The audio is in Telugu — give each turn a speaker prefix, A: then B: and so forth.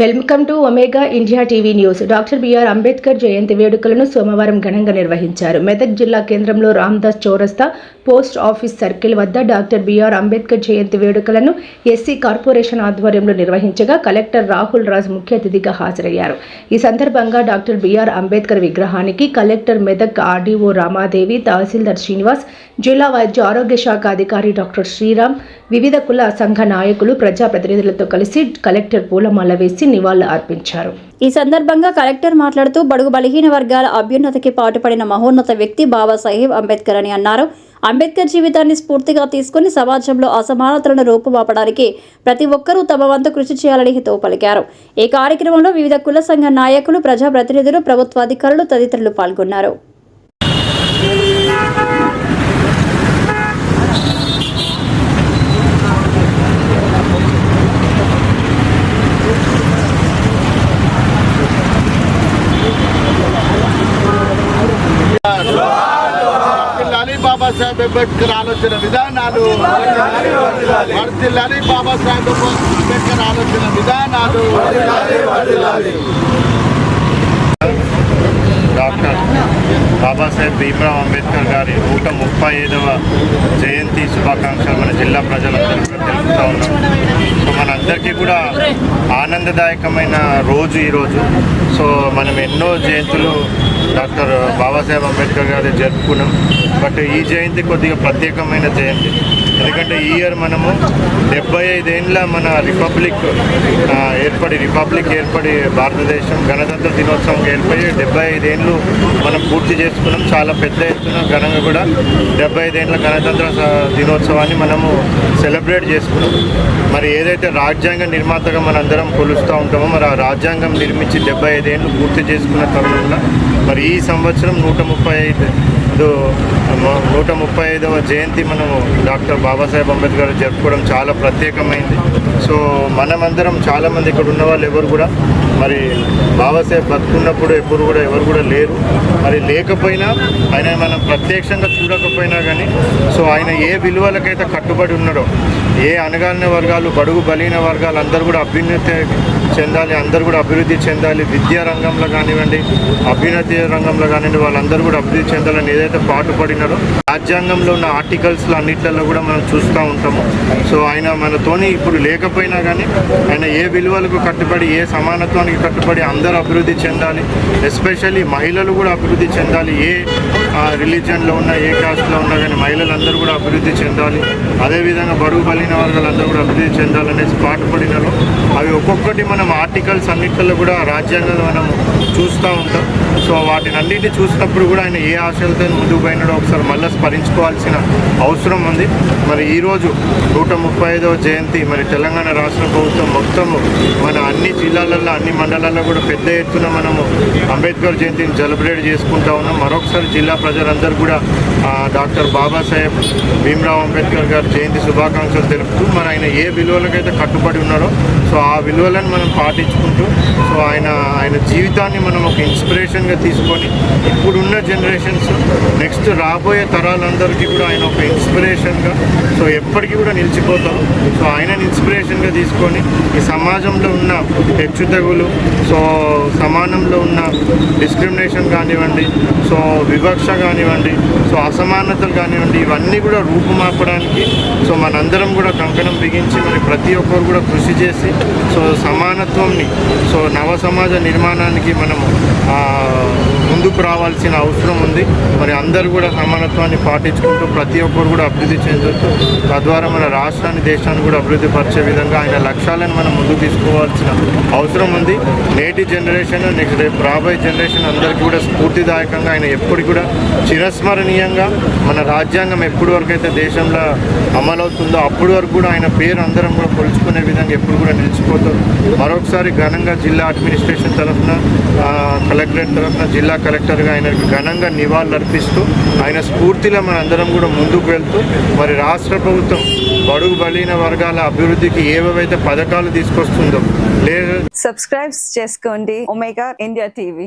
A: Welcome to omega India TV news. Doctor BR Ambedkar Jayanti వేడుకలను సోమవారం ఘనంగా నిర్వహించారు. మెదక్ జిల్లా కేంద్రంలో రామ్దాస్ చౌరస్తా పోస్ట్ ఆఫీస్ సర్కిల్ వద్ద డాక్టర్ బిఆర్ అంబేద్కర్ జయంతి వేడుకలను ఎస్సీ కార్పొరేషన్ ఆధ్వర్యంలో నిర్వహించగా కలెక్టర్ రాహుల్ రాజ్ ముఖ్య అతిథిగా హాజరయ్యారు. ఈ సందర్భంగా డాక్టర్ బిఆర్ అంబేద్కర్ విగ్రహానికి కలెక్టర్ మెదక్ ఆర్డీఓ రామాదేవి తహసీల్దార్ శ్రీనివాస్ జిల్లా వైద్య ఆరోగ్య శాఖ అధికారి డాక్టర్ శ్రీరామ్ వివిధ కుల సంఘ నాయకులు ప్రజాప్రతినిధులతో కలిసి కలెక్టర్ పూలమాల వేసి నివాళులు అర్పించారు.
B: ఈ సందర్భంగా కలెక్టర్ మాట్లాడుతూ బడుగు బలహీన వర్గాల అభ్యున్నతికి పాటుపడిన మహోన్నత వ్యక్తి బాబాసాహెబ్ అంబేద్కర్ అని అన్నారు. అంబేద్కర్ జీవితాన్ని స్ఫూర్తిగా తీసుకుని సమాజంలో అసమానతలను రూపుమాపడానికి ప్రతి ఒక్కరూ తమ వంతు కృషి చేయాలని హితవు పలికారు ఈ కార్యక్రమంలో వివిధ కుల సంఘ నాయకులు ప్రజాప్రతినిధులు ప్రభుత్వాధికారులు తదితరులు పాల్గొన్నారు.
C: బాబాసాహెబ్ అంబేద్కర్ ఆలోచన విధానాలు వర్ధిల్లాలి. బాబాసాహెబ్ అంబేద్కర్ ఆలోచన విధానాలు.
D: డాక్టర్ బాబాసాహెబ్ భీమరావ్ అంబేద్కర్ గారి నూట ముప్పై ఐదవ జయంతి శుభాకాంక్షలు మన జిల్లా ప్రజలందరూ తెలుపుతూ ఉన్నాం. సో మనందరికీ కూడా ఆనందదాయకమైన రోజు ఈరోజు. సో మనం ఎన్నో జయంతులు డాక్టర్ బాబాసాహెబ్ అంబేద్కర్ గారి జరుపుకున్నాం. బట్ ఈ జయంతి కొద్దిగా ప్రత్యేకమైన జయంతి. ఎందుకంటే ఈ ఇయర్ మనము డెబ్బై ఐదేండ్ల మన రిపబ్లిక్ ఏర్పడి రిపబ్లిక్ ఏర్పడి భారతదేశం గణతంత్ర దినోత్సవం ఏర్పడి డెబ్బై ఐదేండ్లు మనం పూర్తి చేసుకున్నాం. చాలా పెద్ద ఎత్తున ఘనంగా కూడా డెబ్బై ఐదేండ్ల గణతంత్ర దినోత్సవాన్ని మనము సెలబ్రేట్ చేసుకున్నాం. మరి ఏదైతే రాజ్యాంగ నిర్మాతగా మనందరం కొలుస్తూ ఉంటామో మరి ఆ రాజ్యాంగం నిర్మించి డెబ్బై ఐదేండ్లు పూర్తి చేసుకున్న తరుణంలో మరి ఈ సంవత్సరం నూట ముప్పై ఐదు ఇది నూట ముప్పై ఐదవ జయంతి మనము డాక్టర్ బాబాసాహెబ్ అంబేద్కర్ జరుపుకోవడం చాలా ప్రత్యేకమైంది. సో మనమందరం చాలామంది ఇక్కడ ఉన్న వాళ్ళు ఎవరు కూడా మరి బాబాసాహెబ్ బతుకున్నప్పుడు ఎప్పుడు కూడా ఎవరు కూడా లేరు. మరి లేకపోయినా ఆయన మనం ప్రత్యక్షంగా చూడకపోయినా కానీ సో ఆయన ఏ విలువలకైతే కట్టుబడి ఉన్నాడో ఏ అనగాలిన వర్గాలు బడుగు బలిన వర్గాలు అందరూ కూడా అభ్యున్నత చెందాలి అందరూ కూడా అభివృద్ధి చెందాలి. విద్యా రంగంలో కానివ్వండి అభ్యున్నతి రంగంలో కానివ్వండి వాళ్ళందరూ కూడా అభివృద్ధి చెందాలని ఏదైతే పాటుపడినారో రాజ్యాంగంలో ఉన్న ఆర్టికల్స్లో అన్నిట్లలో కూడా మనం చూస్తూ ఉంటాము. సో ఆయన మనతోని ఇప్పుడు లేకపోయినా కానీ ఆయన ఏ విలువలకు కట్టుబడి ఏ సమానత్వానికి కట్టుబడి అందరూ అభివృద్ధి చెందాలి. ఎస్పెషల్లీ మహిళలు కూడా అభివృద్ధి చెందాలి. ఏ రిలీజన్లో ఉన్న ఏ కాస్ట్లో ఉన్నా కానీ మహిళలందరూ కూడా అభివృద్ధి చెందాలి. అదేవిధంగా బరువు బలిన వర్గాలందరూ కూడా అభివృద్ధి చెందాలనేసి పాటుపడినారు. అవి ఒక్కొక్కటి మనం ఆర్టికల్స్ అన్నింటిలో కూడా రాజ్యాంగంలో మనం చూస్తూ ఉంటాం. సో వాటిని అన్నింటినీ చూసినప్పుడు కూడా ఆయన ఏ ఆశలతో ముందుకు పోయినాడో ఒకసారి మళ్ళీ స్మరించుకోవాల్సిన అవసరం ఉంది. మరి ఈరోజు నూట ముప్పై ఐదవ జయంతి మరి తెలంగాణ రాష్ట్ర ప్రభుత్వం మొత్తము మన అన్ని జిల్లాలలో అన్ని మండలాల్లో కూడా పెద్ద ఎత్తున మనము అంబేద్కర్ జయంతిని సెలబ్రేట్ చేసుకుంటా ఉన్నాం. మరొకసారి జిల్లా ప్రజలందరూ కూడా డాక్టర్ బాబాసాహెబ్ భీమ్రావ్ అంబేద్కర్ గారి జయంతి శుభాకాంక్షలు తెలుపుతూ మరి ఆయన ఏ విలువలకైతే కట్టుబడి ఉన్నాడో సో ఆ విలువలను మనం పాటించుకుంటూ సో ఆయన ఆయన జీవితాన్ని మనం ఒక ఇన్స్పిరేషన్గా తీసుకొని ఇప్పుడున్న జనరేషన్స్ నెక్స్ట్ రాబోయే తరాలందరికీ కూడా ఆయన ఒక ఇన్స్పిరేషన్గా సో ఎప్పటికీ కూడా నిలిచిపోతాం. సో ఆయనని ఇన్స్పిరేషన్గా తీసుకొని ఈ సమాజంలో ఉన్న హెచ్చుతగులు సో సమానంలో ఉన్న డిస్క్రిమినేషన్ కానివ్వండి సో వివక్ష కానివ్వండి సో అసమానతలు కానివ్వండి ఇవన్నీ కూడా రూపుమాపడానికి సో మనందరం కూడా కంకణం బిగించి మరి ప్రతి ఒక్కరు కూడా కృషి చేసి సో సమానత్వంని సో నవ సమాజ నిర్మాణానికి మనము ఆ, ముందుకు రావాల్సిన అవసరం ఉంది. మరి అందరూ కూడా సమానత్వాన్ని పాటించుకుంటూ ప్రతి ఒక్కరు కూడా అభివృద్ధి చెందుతూ తద్వారా మన రాష్ట్రాన్ని దేశాన్ని కూడా అభివృద్ధి పరిచే విధంగా ఆయన లక్ష్యాలను మనం ముందుకు తీసుకోవాల్సిన అవసరం ఉంది. నేటి జనరేషన్ నెక్స్ట్ రేపు రాబోయే జనరేషన్ అందరికీ కూడా స్ఫూర్తిదాయకంగా ఆయన ఎప్పుడు కూడా చిరస్మరణీయంగా మన రాజ్యాంగం ఎప్పటి వరకు అయితే దేశంలో అమలవుతుందో అప్పటి వరకు కూడా ఆయన పేరు అందరం కూడా కొలుచుకునే విధంగా ఎప్పుడు కూడా నిలిచిపోతారు. మరొకసారి ఘనంగా జిల్లా అడ్మినిస్ట్రేషన్ తరఫున కలెక్టరేట్ తరఫున జిల్లా కలెక్టర్గా ఆయనకు ఘనంగా నివాళులు అర్పిస్తూ ఆయన స్ఫూర్తిలో మన అందరం కూడా ముందుకు వెళ్తూ మరి రాష్ట్ర ప్రభుత్వం బడుగు బలిన వర్గాల అభివృద్ధికి ఏవేవైతే పథకాలు తీసుకొస్తుందో లేదు
E: సబ్స్క్రైబ్ చేసుకోండి. Omega India TV